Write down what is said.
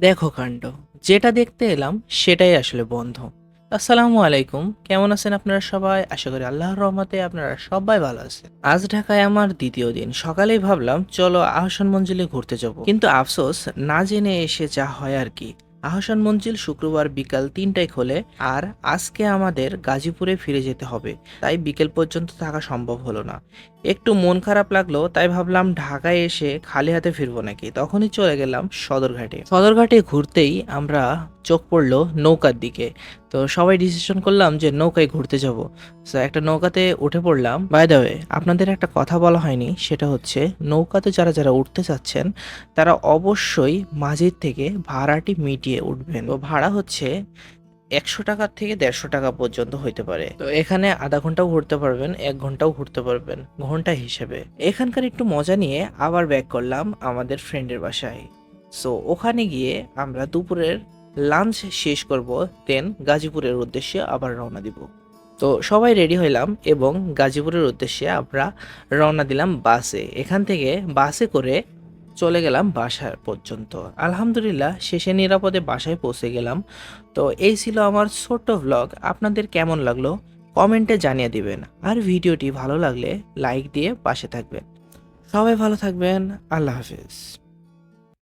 দেখো কাণ্ড। যেটা দেখতে এলাম, সেটাই আসলে বন্ধ। আসসালামু আলাইকুম। কেমন আছেন আপনারা সবাই? আশা করি আল্লাহর রহমতে আপনারা সবাই ভালো আছেন। আজ ঢাকায় আমার দ্বিতীয় দিন। সকালেই ভাবলাম, চলো আহসান মঞ্জিলে ঘুরতে যাব। কিন্তু আফসোস, না জেনে এসে যা হয় আর কি। আহসান মঞ্জিল শুক্রবার বিকাল তিনটায় খোলে আর আজকে আমাদের গাজীপুরে ফিরে যেতে হবে। তাই বিকেল পর্যন্ত থাকা সম্ভব হলো না। একটু মন খারাপ লাগল, তাই ভাবলাম ঢাকায় এসে খালি হাতে ফিরবো নাকি? তখনই চলে গেলাম সদরঘাটে। সদরঘাটে ঘুরতেই আমরা চোখ পড়ল নৌকার দিকে। তো সবাই ডিসিশন করলাম যে নৌকায় ঘুরতে যাব। তো একটা নৌকাতে উঠে পড়লাম। বাই ওয়ে আপনাদের একটা কথা বলা হয়নি, সেটা হচ্ছে নৌকাতে যারা যারা উঠতে চাচ্ছেন, তারা অবশ্যই মাঝির থেকে ভাড়াটি মিটিয়ে উঠবেন। তো ভাড়া হচ্ছে একশো টাকার থেকে দেড়শো টাকা পর্যন্ত হইতে পারে। তো এখানে আধা ঘন্টাও ঘুরতে পারবেন, এক ঘন্টাও ঘুরতে পারবেন, ঘণ্টা হিসেবে। এখানকার একটু মজা নিয়ে আবার ব্যাক করলাম আমাদের ফ্রেন্ডের বাসায়। সো ওখানে গিয়ে আমরা দুপুরের লাঞ্চ শেষ করব দেন গাজীপুরের উদ্দেশ্যে আবার রওনা দিব। তো সবাই রেডি হইলাম এবং গাজীপুরের উদ্দেশ্যে আমরা রওনা দিলাম বাসে। এখান থেকে বাসে করে চলে গেলাম বাসা পর্যন্ত। আলহামদুলিল্লাহ, শেষে নিরাপদে বাসায় পৌঁছে গেলাম। তো এই ছিল আমার ছোট্ট ভ্লগ আপনাদের কেমন লাগল? কমেন্টে জানিয়ে দিবেন। আর ভিডিওটি ভালো লাগলে লাইক দিয়ে পাশে থাকবেন। সবাই ভালো থাকবেন। আল্লাহ হাফিজ।